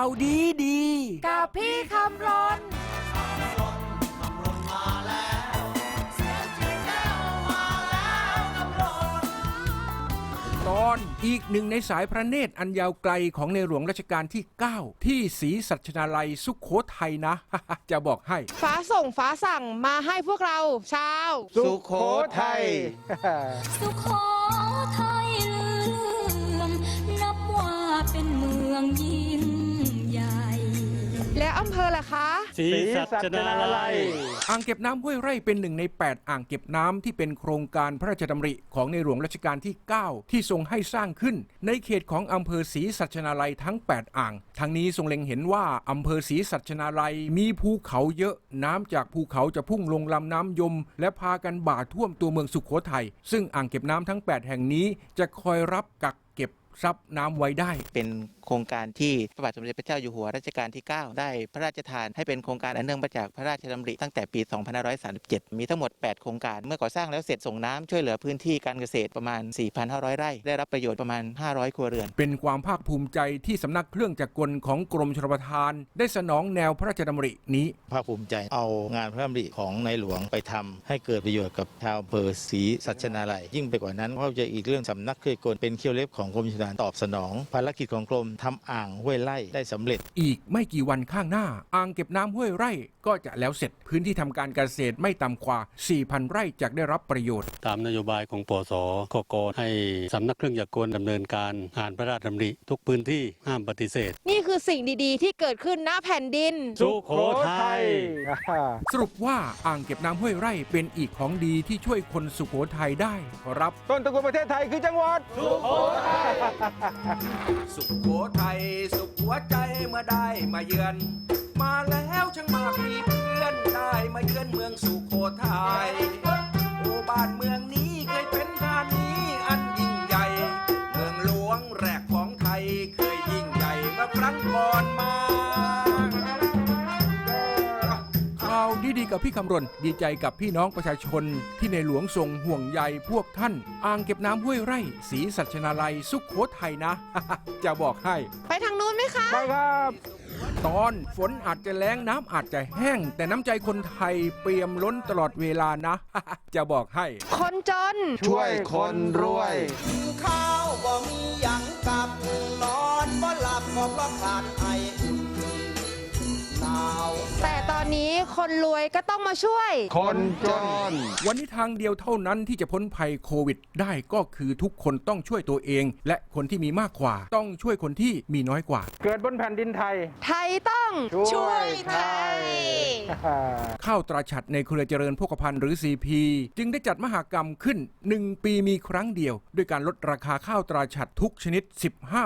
าวดีดี กับพี่คำรนตอนอีกหนึ่งในสายพระเนตรอันยาวไกลของในหลวงรัชกาลที่ 9 ที่ศรีสัชนาลัยสุขโขทัยนะ จะบอกให้ ฟ้าส่งฟ้าสั่งมาให้พวกเราชาว สุโขทัย สุโขทัยเลื่อมนับว่าเป็นเมืองยิ่งใหญ่ และอำเภอล่ะคะศรีสัชนาลัย อ่างเก็บน้ำห้วยไร่เป็นหนึ่งใน 8 อ่างเก็บน้ำที่เป็นโครงการพระราชดำริของในหลวงรัชกาลที่ 9 ที่ทรงให้สร้างขึ้น ในเขตของอำเภอศรีสัชนาลัยทั้ง 8 อ่าง ทั้งนี้ทรงเล็งเห็นว่าอำเภอศรีสัชนาลัยมีภูเขาเยอะน้ำจากภูเขาจะพุ่งลงลำน้ำยม และพากันบ่าท่วมตัวเมืองสุขโขทัยซึ่งอ่างเก็บน้ำทั้ง 8 แห่งนี้จะคอยรับกักเก็บซับน้ำไว้ได้ เป็นโครงการที่พระบาทสมเด็จพระเจ้าอยู่หัวรัชกาลที่ 9 ได้พระราชทานให้เป็นโครงการอันเนื่องมาจากพระราชดำริตั้งแต่ปี 2537 มีทั้งหมด 8 โครงการ เมื่อก่อสร้างแล้วเสร็จส่งน้ำช่วยเหลือพื้นที่การเกษตรประมาณ 4,500 ไร่ ได้รับประโยชน์ประมาณ 500 ครัวเรือน เป็นความภาคภูมิใจที่สำนักเครื่องจักรกลของกรมชลประทาน ได้สนองแนวพระราชดำรินี้ ภาคภูมิใจเอางานพระดำริของในหลวงไปทำให้เกิดประโยชน์กับชาวอำเภอศรีสัชนาลัย ยิ่งไปกว่านั้นก็จะอีกเรื่องสำนักเคยกลเป็นเขี้ยวเล็บของกรมชลประทานตอบสนอง ภารกิจของกรมทำอ่างห้วยไล่ได้สำเร็จ อีกไม่กี่วันข้างหน้า อ่างเก็บน้ำห้วยไร่ก็จะแล้วเสร็จพื้นที่ทำการเกษตรไม่ต่ำกว่า 4,000 ไร่จะได้รับประโยชน์ ตามนโยบายของปสกกให้สำนักเครื่องจักรกลดำเนินการอ่านพระราชดำริ ทุกพื้นที่ห้ามปฏิเสธ นี่คือสิ่งดีๆ ที่เกิดขึ้นณแผ่นดิน สุโขทัยสรุปว่าอ่างเก็บน้ำห้วยไร่เป็นอีกของดีที่ช่วยคนสุโขทัยได้ขอรับ ต้นตระกูลประเทศไทยคือจังหวัดสุขสุขโขทัยสุขหัวใจเมื่อได้มาเยือน มาแล้วช่างมากมีเพื่อนได้มาเยือนเมืองสุขโขทัยโอ้บ้านเมืองนี้เคยเป็นธานีอันยิ่งใหญ่ เมืองหลวงแรกของไทยเคยยิ่งใหญ่เมื่อครั้งก่อนมา กับพี่คำรณ ดีใจกับพี่น้องประชาชน ที่ในหลวงทรงห่วงใยพวกท่าน อ่างเก็บน้ำห้วยไร่ศรีสัชนาลัยสุขโขทัยนะ จะบอกให้ ไปทางนู้นไหมคะ ไปครับ ตอนฝนอาจจะแล้งน้ำอาจจะแห้ง แต่น้ำใจคนไทยเปี่ยมล้นตลอดเวลานะ จะบอกให้ คนจน ช่วยคนรวย ข้าวบ่มีหยังกับนอนบ่หลับก็เพราะขาดไออุ่นหนาว แต่ตอนนี้คนรวยก็ต้องมาช่วย คนจน วันนี้ทางเดียวเท่านั้นที่จะพ้นภัยโควิด ได้ก็คือทุกคนต้องช่วยตัวเอง และคนที่มีมากกว่า ต้องช่วยคนที่มีน้อยกว่า เกิดบนแผ่นดินไทย ไทยต้อง ช่วยไทย ข้าวตราฉัดในเครือเจริญโภคภัณฑ์หรือ CP จึงได้จัดมหากรรมขึ้น 1 ปีมีครั้งเดียว ด้วยการลดราคาข้าวตราฉัดทุกชนิด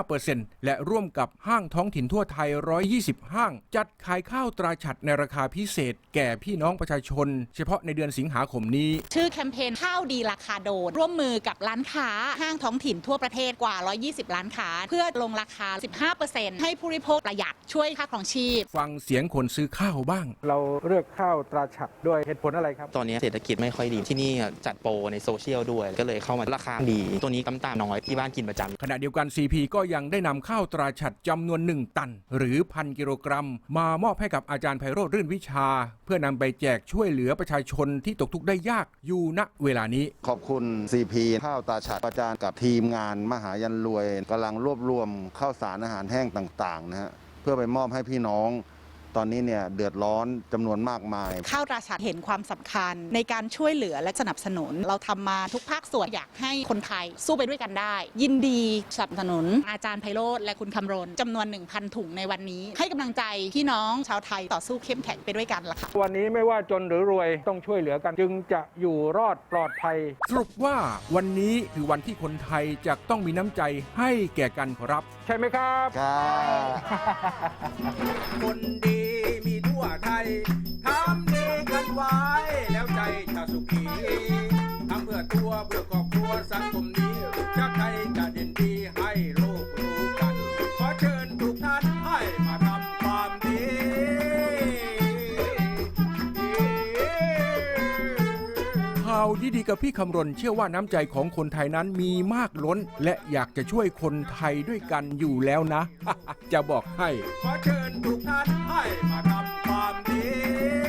15%และร่วมกับห้างท้องถิ่นทั่วไทย 120 ห้าง จัดขายข้าวตราฉัดในราคาพิเศษ แก่พี่น้องประชาชน เฉพาะในเดือนสิงหาคมนี้ ชื่อแคมเปญข้าวดีราคาโดน ร่วมมือกับร้านค้าห้างท้องถิ่นทั่วประเทศกว่า 120ร้านค้า เพื่อลงราคา 15%ให้ผู้บริโภคประหยัดช่วยค่าครองชีพฟังเสียงคนซื้อข้าวบ้าง เราเลือกข้าวตราฉัดด้วยเหตุผลอะไรครับ ตอนนี้เศรษฐกิจไม่ค่อยดีที่นี่จัดโปรในโซเชียลด้วย ก็เลยเข้ามาราคาดี ตัวนี้น้ำตาลน้อยที่บ้านกินประจำขณะเดียวกัน CP ก็ยังได้นำข้าวตราฉัดจำนวน 1 ตัน หรือพันกิโลกรัม มามอบให้กับอาจารย์ไพโรธรื่นวิชา เพื่อนำไปแจกช่วยเหลือประชาชนที่ตกทุกข์ได้ยากอยู่ณเวลานี้ ขอบคุณ CP ข้าวตาฉัดประจานกับทีมงานมหายันรวยกำลังรวบรวมข้าวสารอาหารแห้งต่างๆนะฮะเพื่อไปมอบให้พี่น้อง ตอนนี้เนี่ยเดือดร้อนจำนวนมากมาย ข้าวราชาเห็นความสำคัญ ในการช่วยเหลือและสนับสนุน เราทำมาทุกภาคส่วนอยากให้คนไทยสู้ไปด้วยกันได้ ยินดีสนับสนุน อาจารย์ไพโรธและคุณคำรณจำนวน 1,000 ถุงในวันนี้ ให้กำลังใจพี่น้องชาวไทยต่อสู้เข้มแข็งไปด้วยกันล่ะค่ะ วันนี้ไม่ว่าจนหรือรวยต้องช่วยเหลือกัน จึงจะอยู่รอดปลอดภัย สรุปว่าวันนี้คือวันที่คนไทยจะต้องมีน้ำใจให้แก่กันครับ ใช่ไหมครับ ครับ คนดี มีทั่วไทยทำ ที่ดีกับพี่คำรณเชื่อว่าน้ำใจของคนไทยนั้นมีมากล้น และอยากจะช่วยคนไทยด้วยกันอยู่แล้วนะ จะบอกให้ ขอเชิญทุกท่านให้มาทำความดี